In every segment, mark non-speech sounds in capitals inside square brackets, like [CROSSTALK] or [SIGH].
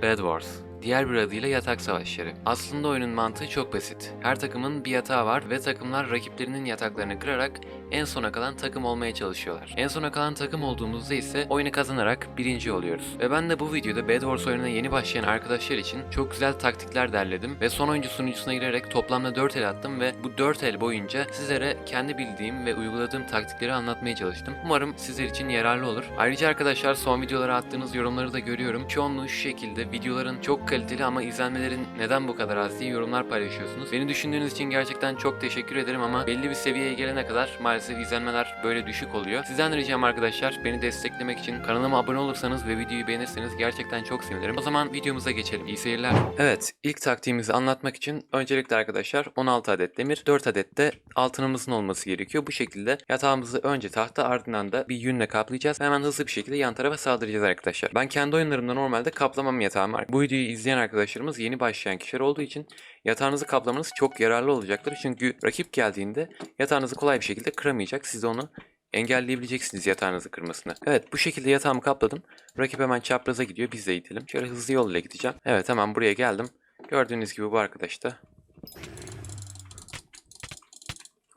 Bed Wars. Diğer bir adıyla yatak savaşları. Aslında oyunun mantığı çok basit. Her takımın bir yatağı var ve takımlar rakiplerinin yataklarını kırarak en sona kalan takım olmaya çalışıyorlar. En sona kalan takım olduğumuzda ise oyunu kazanarak birinci oluyoruz. Ve ben de bu videoda Bed Wars oyununa yeni başlayan arkadaşlar için çok güzel taktikler derledim ve son oyuncu sunucusuna girerek toplamda 4 el attım ve bu 4 el boyunca sizlere kendi bildiğim ve uyguladığım taktikleri anlatmaya çalıştım. Umarım sizler için yararlı olur. Ayrıca arkadaşlar son videolara attığınız yorumları da görüyorum. Çoğunluğu şu şekilde videoların çok kaliteli ama izlenmelerin neden bu kadar az diye yorumlar paylaşıyorsunuz. Beni düşündüğünüz için gerçekten çok teşekkür ederim ama belli bir seviyeye gelene kadar maalesef izlenmeler böyle düşük oluyor. Sizden ricam arkadaşlar beni desteklemek için kanalıma abone olursanız ve videoyu beğenirseniz gerçekten çok sevinirim. O zaman videomuza geçelim. İyi seyirler. Evet ilk taktiğimizi anlatmak için öncelikle arkadaşlar 16 adet demir 4 adet de altınımızın olması gerekiyor. Bu şekilde yatağımızı önce tahta ardından da bir yünle kaplayacağız. Hemen hızlı bir şekilde yan tarafa saldıracağız arkadaşlar. Ben kendi oyunlarımda normalde kaplamam yatağım var. Bu videoyu izleyen arkadaşlarımız yeni başlayan kişiler olduğu için yatağınızı kaplamanız çok yararlı olacaktır. Çünkü rakip geldiğinde yatağınızı kolay bir şekilde kıramayacak. Siz onu engelleyebileceksiniz yatağınızı kırmasını. Evet bu şekilde yatağımı kapladım. Rakip hemen çapraza gidiyor. Biz de itelim. Şöyle hızlı yol gideceğim. Evet hemen buraya geldim. Gördüğünüz gibi bu arkadaş da.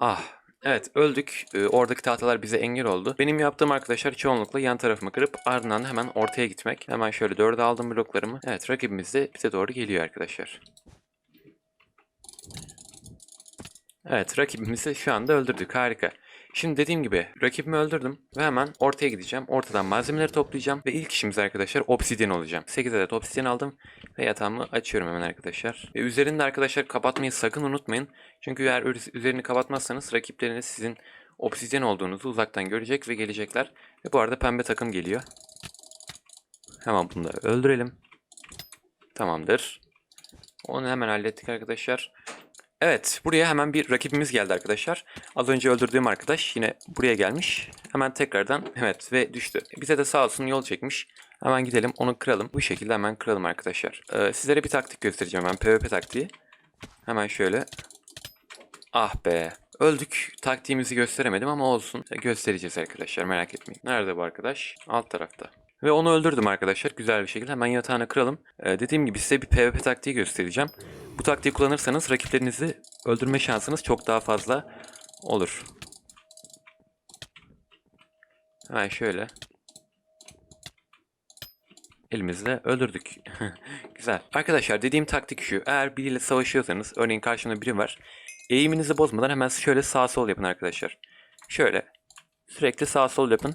Ah Evet öldük. Ee, oradaki tahtalar bize engel oldu. Benim yaptığım arkadaşlar çoğunlukla yan tarafımı kırıp ardından hemen ortaya gitmek. Hemen şöyle dörde aldım bloklarımı. Evet rakibimiz de bize doğru geliyor arkadaşlar. Evet rakibimizi şu anda öldürdük. Harika. Şimdi dediğim gibi rakibimi öldürdüm ve hemen ortaya gideceğim. Ortadan malzemeleri toplayacağım ve ilk işimiz arkadaşlar obsidyen olacağım. 8 adet obsidyen aldım ve yatağımı açıyorum hemen arkadaşlar. Ve üzerinde arkadaşlar kapatmayı sakın unutmayın. Çünkü eğer üz- üzerini kapatmazsanız rakipleriniz sizin obsidyen olduğunuzu uzaktan görecek ve gelecekler. Ve bu arada pembe takım geliyor. Hemen da öldürelim. Tamamdır. Onu hemen hallettik arkadaşlar. Evet, buraya hemen bir rakibimiz geldi arkadaşlar. Az önce öldürdüğüm arkadaş yine buraya gelmiş. Hemen tekrardan evet ve düştü. Bize de sağ olsun yol çekmiş. Hemen gidelim onu kıralım. Bu şekilde hemen kıralım arkadaşlar. Ee, sizlere bir taktik göstereceğim ben PvP taktiği. Hemen şöyle. Ah be. Öldük. Taktiğimizi gösteremedim ama olsun. Göstereceğiz arkadaşlar merak etmeyin. Nerede bu arkadaş? Alt tarafta. Ve onu öldürdüm arkadaşlar güzel bir şekilde. Hemen yatağını kıralım. Ee, dediğim gibi size bir PvP taktiği göstereceğim. Bu taktiği kullanırsanız rakiplerinizi öldürme şansınız çok daha fazla olur. Hemen şöyle. Elimizle öldürdük. [LAUGHS] Güzel. Arkadaşlar dediğim taktik şu. Eğer biriyle savaşıyorsanız örneğin karşımda biri var. Eğiminizi bozmadan hemen şöyle sağ sol yapın arkadaşlar. Şöyle. Sürekli sağ sol yapın.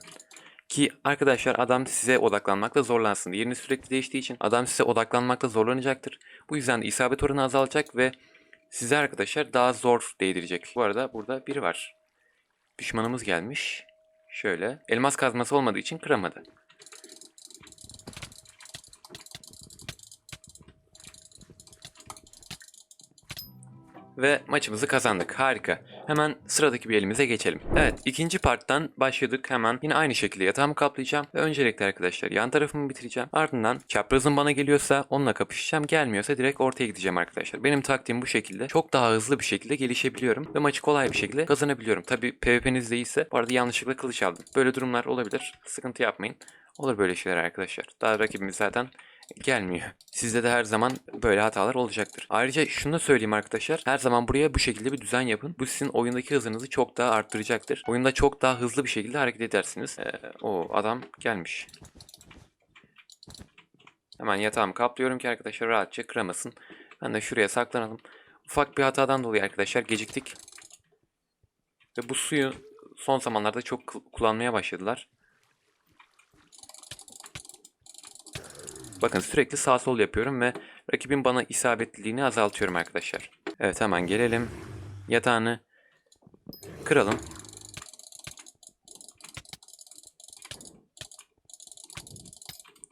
Ki arkadaşlar adam size odaklanmakta zorlansın. Yerini sürekli değiştiği için adam size odaklanmakta zorlanacaktır. Bu yüzden de isabet oranı azalacak ve size arkadaşlar daha zor değdirecek. Bu arada burada biri var. Düşmanımız gelmiş. Şöyle. Elmas kazması olmadığı için kıramadı. Ve maçımızı kazandık. Harika. Hemen sıradaki bir elimize geçelim. Evet ikinci parttan başladık hemen. Yine aynı şekilde yatağımı kaplayacağım. Ve öncelikle arkadaşlar yan tarafımı bitireceğim. Ardından çaprazın bana geliyorsa onunla kapışacağım. Gelmiyorsa direkt ortaya gideceğim arkadaşlar. Benim taktiğim bu şekilde. Çok daha hızlı bir şekilde gelişebiliyorum. Ve maçı kolay bir şekilde kazanabiliyorum. Tabi PvP'niz değilse bu arada yanlışlıkla kılıç aldım. Böyle durumlar olabilir. Sıkıntı yapmayın. Olur böyle şeyler arkadaşlar. Daha rakibimiz zaten gelmiyor. Sizde de her zaman böyle hatalar olacaktır. Ayrıca şunu da söyleyeyim arkadaşlar. Her zaman buraya bu şekilde bir düzen yapın. Bu sizin oyundaki hızınızı çok daha arttıracaktır. Oyunda çok daha hızlı bir şekilde hareket edersiniz. Ee, o adam gelmiş. Hemen yatağımı kaplıyorum ki arkadaşlar rahatça kıramasın. Ben de şuraya saklanalım. Ufak bir hatadan dolayı arkadaşlar geciktik. Ve bu suyu son zamanlarda çok kul- kullanmaya başladılar. Bakın sürekli sağ sol yapıyorum ve rakibin bana isabetliliğini azaltıyorum arkadaşlar. Evet hemen gelelim. Yatağını kıralım.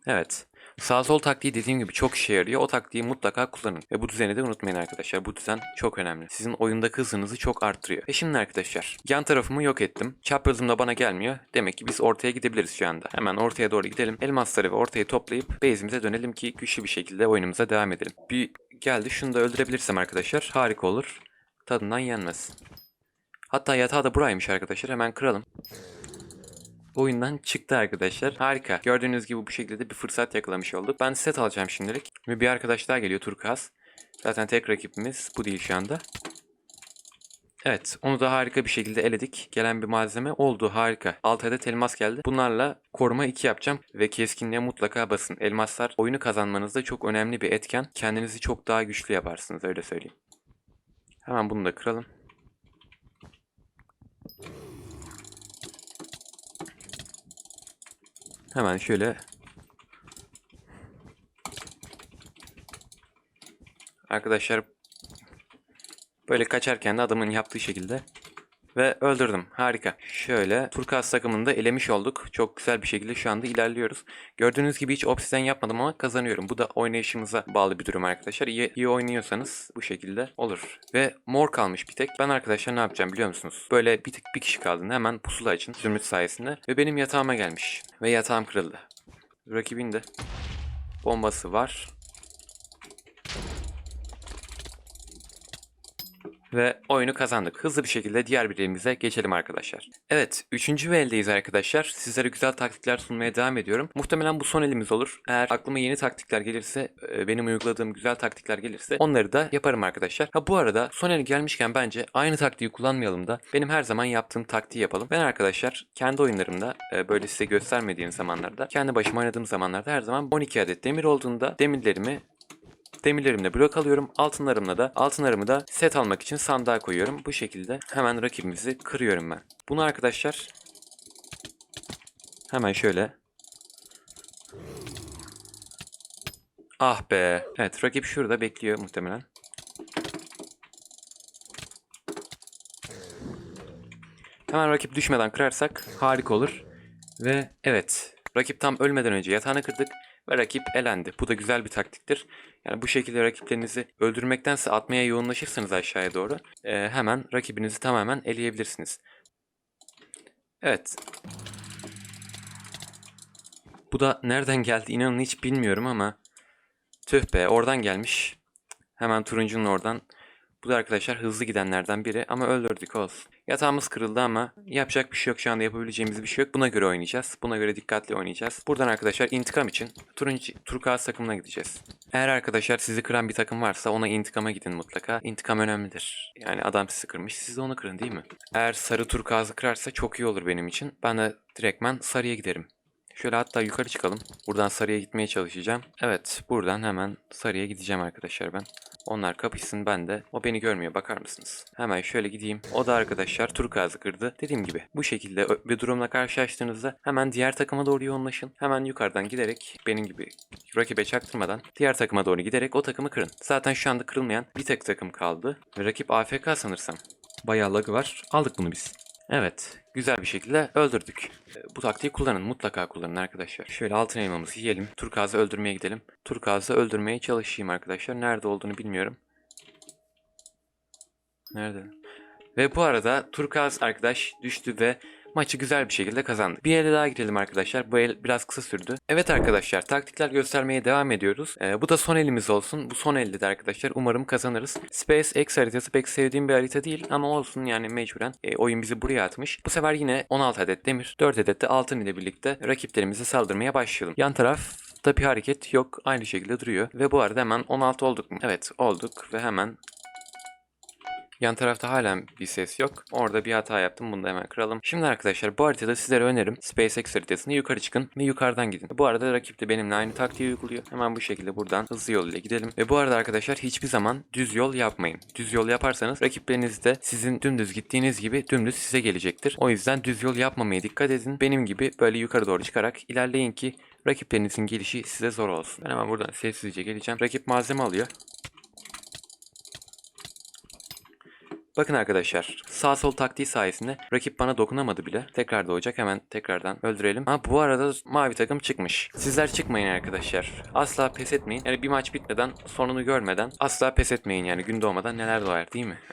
Evet. Sağ sol taktiği dediğim gibi çok işe yarıyor. O taktiği mutlaka kullanın. Ve bu düzeni de unutmayın arkadaşlar. Bu düzen çok önemli. Sizin oyundaki hızınızı çok arttırıyor. Ve şimdi arkadaşlar yan tarafımı yok ettim. Çaprazım da bana gelmiyor. Demek ki biz ortaya gidebiliriz şu anda. Hemen ortaya doğru gidelim. Elmasları ve ortayı toplayıp base'imize dönelim ki güçlü bir şekilde oyunumuza devam edelim. Bir geldi şunu da öldürebilirsem arkadaşlar harika olur. Tadından yenmez. Hatta yatağı da buraymış arkadaşlar. Hemen kıralım. Oyundan çıktı arkadaşlar. Harika. Gördüğünüz gibi bu şekilde bir fırsat yakalamış olduk. Ben set alacağım şimdilik. Ve bir arkadaş daha geliyor Turkuaz. Zaten tek rakibimiz bu değil şu anda. Evet, onu da harika bir şekilde eledik. Gelen bir malzeme oldu, harika. 6 adet elmas geldi. Bunlarla koruma 2 yapacağım ve keskinliğe mutlaka basın. Elmaslar oyunu kazanmanızda çok önemli bir etken. Kendinizi çok daha güçlü yaparsınız, öyle söyleyeyim. Hemen bunu da kıralım. Hemen şöyle. Arkadaşlar böyle kaçarken de adamın yaptığı şekilde ve öldürdüm. Harika. Şöyle Turkuaz takımını da elemiş olduk. Çok güzel bir şekilde şu anda ilerliyoruz. Gördüğünüz gibi hiç obsiden yapmadım ama kazanıyorum. Bu da oynayışımıza bağlı bir durum arkadaşlar. İyi, iyi oynuyorsanız bu şekilde olur. Ve mor kalmış bir tek. Ben arkadaşlar ne yapacağım biliyor musunuz? Böyle bir tek bir kişi kaldığında hemen pusula açın. Zümrüt sayesinde. Ve benim yatağıma gelmiş. Ve yatağım kırıldı. Rakibin de bombası var. Ve oyunu kazandık. Hızlı bir şekilde diğer bir elimize geçelim arkadaşlar. Evet, 3. ve eldeyiz arkadaşlar. Sizlere güzel taktikler sunmaya devam ediyorum. Muhtemelen bu son elimiz olur. Eğer aklıma yeni taktikler gelirse, e, benim uyguladığım güzel taktikler gelirse onları da yaparım arkadaşlar. Ha bu arada son el gelmişken bence aynı taktiği kullanmayalım da benim her zaman yaptığım taktiği yapalım. Ben arkadaşlar kendi oyunlarımda e, böyle size göstermediğim zamanlarda, kendi başıma oynadığım zamanlarda her zaman 12 adet demir olduğunda demirlerimi Demirlerimle blok alıyorum. Altınlarımla da altınlarımı da set almak için sandığa koyuyorum. Bu şekilde hemen rakibimizi kırıyorum ben. Bunu arkadaşlar hemen şöyle Ah be. Evet rakip şurada bekliyor muhtemelen. Hemen rakip düşmeden kırarsak harika olur. Ve evet rakip tam ölmeden önce yatağını kırdık ve rakip elendi. Bu da güzel bir taktiktir. Yani bu şekilde rakiplerinizi öldürmektense atmaya yoğunlaşırsanız aşağıya doğru e, hemen rakibinizi tamamen eleyebilirsiniz. Evet. Bu da nereden geldi inanın hiç bilmiyorum ama tüh be oradan gelmiş. Hemen turuncunun oradan. Bu da arkadaşlar hızlı gidenlerden biri ama öldürdük olsun. Yatağımız kırıldı ama yapacak bir şey yok şu anda yapabileceğimiz bir şey yok. Buna göre oynayacağız. Buna göre dikkatli oynayacağız. Buradan arkadaşlar intikam için turuncu turkuaz takımına gideceğiz. Eğer arkadaşlar sizi kıran bir takım varsa ona intikama gidin mutlaka. İntikam önemlidir. Yani adam sizi kırmış siz de onu kırın değil mi? Eğer sarı turkuazı kırarsa çok iyi olur benim için. Ben de direktmen sarıya giderim. Şöyle hatta yukarı çıkalım. Buradan sarıya gitmeye çalışacağım. Evet buradan hemen sarıya gideceğim arkadaşlar ben. Onlar kapışsın ben de. O beni görmüyor bakar mısınız? Hemen şöyle gideyim. O da arkadaşlar turkuazı kırdı. Dediğim gibi bu şekilde bir durumla karşılaştığınızda hemen diğer takıma doğru yoğunlaşın. Hemen yukarıdan giderek benim gibi rakibe çaktırmadan diğer takıma doğru giderek o takımı kırın. Zaten şu anda kırılmayan bir tek takım kaldı. Rakip AFK sanırsam. Bayağı lagı var. Aldık bunu biz. Evet, güzel bir şekilde öldürdük. Ee, Bu taktiği kullanın, mutlaka kullanın arkadaşlar. Şöyle altın elmamızı yiyelim. Turkuaz'ı öldürmeye gidelim. Turkuaz'ı öldürmeye çalışayım arkadaşlar. Nerede olduğunu bilmiyorum. Nerede? Ve bu arada Turkuaz arkadaş düştü ve maçı güzel bir şekilde kazandık. Bir ele daha girelim arkadaşlar. Bu el biraz kısa sürdü. Evet arkadaşlar taktikler göstermeye devam ediyoruz. Ee, bu da son elimiz olsun. Bu son elde de arkadaşlar umarım kazanırız. SpaceX haritası pek sevdiğim bir harita değil ama olsun yani mecburen e, oyun bizi buraya atmış. Bu sefer yine 16 adet demir, 4 adet de altın ile birlikte rakiplerimize saldırmaya başlayalım. Yan taraf da bir hareket yok. Aynı şekilde duruyor. Ve bu arada hemen 16 olduk mu? Evet olduk ve hemen Yan tarafta halen bir ses yok. Orada bir hata yaptım. Bunu da hemen kıralım. Şimdi arkadaşlar bu haritada sizlere önerim. SpaceX haritasında yukarı çıkın ve yukarıdan gidin. Bu arada rakip de benimle aynı taktiği uyguluyor. Hemen bu şekilde buradan hızlı yol ile gidelim. Ve bu arada arkadaşlar hiçbir zaman düz yol yapmayın. Düz yol yaparsanız rakipleriniz de sizin dümdüz gittiğiniz gibi dümdüz size gelecektir. O yüzden düz yol yapmamaya dikkat edin. Benim gibi böyle yukarı doğru çıkarak ilerleyin ki rakiplerinizin gelişi size zor olsun. Ben hemen buradan sessizce geleceğim. Rakip malzeme alıyor. Bakın arkadaşlar sağ sol taktiği sayesinde rakip bana dokunamadı bile. Tekrar doğacak hemen tekrardan öldürelim. Ha bu arada mavi takım çıkmış. Sizler çıkmayın arkadaşlar. Asla pes etmeyin. Yani bir maç bitmeden sonunu görmeden asla pes etmeyin yani gün doğmadan neler doğar değil mi? [LAUGHS]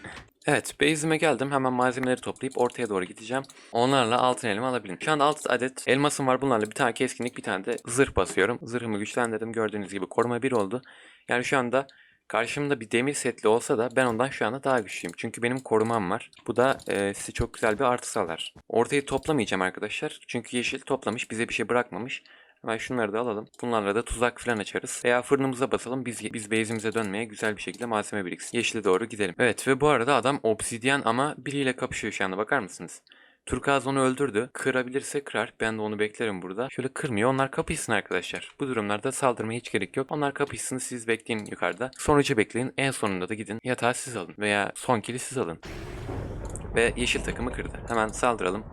Evet, base'ime geldim. Hemen malzemeleri toplayıp ortaya doğru gideceğim. Onlarla altın elma alabilirim. Şu anda 6 adet elmasım var. Bunlarla bir tane keskinlik, bir tane de zırh basıyorum. Zırhımı güçlendirdim. Gördüğünüz gibi koruma 1 oldu. Yani şu anda Karşımda bir demir setli olsa da ben ondan şu anda daha güçlüyüm. Çünkü benim korumam var. Bu da e, size çok güzel bir artı sağlar. Ortayı toplamayacağım arkadaşlar. Çünkü yeşil toplamış bize bir şey bırakmamış. Hemen şunları da alalım. Bunlarla da tuzak falan açarız. Veya fırınımıza basalım. Biz biz base'imize dönmeye güzel bir şekilde malzeme biriksin. Yeşile doğru gidelim. Evet ve bu arada adam obsidyen ama biriyle kapışıyor şu anda. Bakar mısınız? Turkuaz onu öldürdü. Kırabilirse kırar. Ben de onu beklerim burada. Şöyle kırmıyor. Onlar kapışsın arkadaşlar. Bu durumlarda saldırmaya hiç gerek yok. Onlar kapışsın. Siz bekleyin yukarıda. Sonucu bekleyin. En sonunda da gidin. Yatağı siz alın. Veya son kili siz alın. Ve yeşil takımı kırdı. Hemen saldıralım.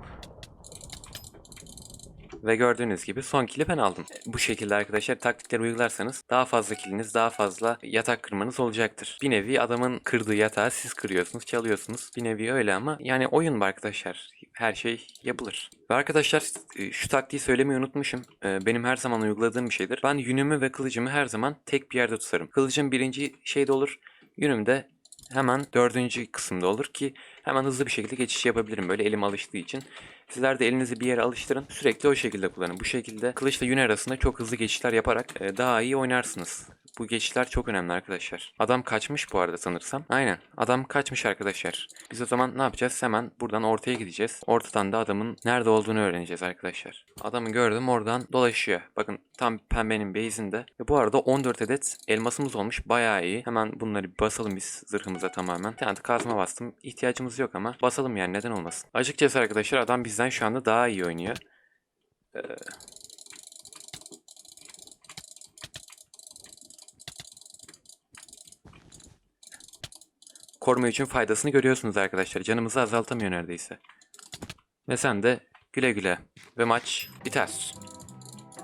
Ve gördüğünüz gibi son kili ben aldım. Bu şekilde arkadaşlar taktikleri uygularsanız daha fazla kiliniz, daha fazla yatak kırmanız olacaktır. Bir nevi adamın kırdığı yatağı siz kırıyorsunuz, çalıyorsunuz. Bir nevi öyle ama yani oyun arkadaşlar. Her şey yapılır. Ve arkadaşlar e, şu taktiği söylemeyi unutmuşum. E, Benim her zaman uyguladığım bir şeydir. Ben yünümü ve kılıcımı her zaman tek bir yerde tutarım. Kılıcım birinci şeyde olur. Yünüm de hemen dördüncü kısımda olur ki hemen hızlı bir şekilde geçiş yapabilirim böyle elim alıştığı için. Sizler de elinizi bir yere alıştırın. Sürekli o şekilde kullanın. Bu şekilde kılıçla yün arasında çok hızlı geçişler yaparak e, daha iyi oynarsınız. Bu geçişler çok önemli arkadaşlar. Adam kaçmış bu arada sanırsam. Aynen. Adam kaçmış arkadaşlar. Biz o zaman ne yapacağız? Hemen buradan ortaya gideceğiz. Ortadan da adamın nerede olduğunu öğreneceğiz arkadaşlar. Adamı gördüm oradan dolaşıyor. Bakın tam pembenin base'inde. Bu arada 14 adet elmasımız olmuş. Bayağı iyi. Hemen bunları basalım biz zırhımıza tamamen. Bir tane kazma bastım. İhtiyacımız yok ama basalım yani neden olmasın. Açıkçası arkadaşlar adam bizden şu anda daha iyi oynuyor. Ee, koruma için faydasını görüyorsunuz arkadaşlar. Canımızı azaltamıyor neredeyse. Ve sen de güle güle. Ve maç biter.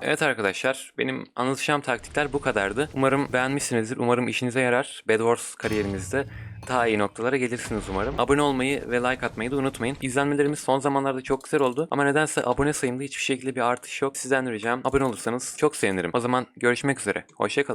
Evet arkadaşlar benim anlatacağım taktikler bu kadardı. Umarım beğenmişsinizdir. Umarım işinize yarar. Bed Wars kariyerimizde daha iyi noktalara gelirsiniz umarım. Abone olmayı ve like atmayı da unutmayın. İzlenmelerimiz son zamanlarda çok güzel oldu. Ama nedense abone sayımda hiçbir şekilde bir artış yok. Sizden ricam abone olursanız çok sevinirim. O zaman görüşmek üzere. Hoşçakalın.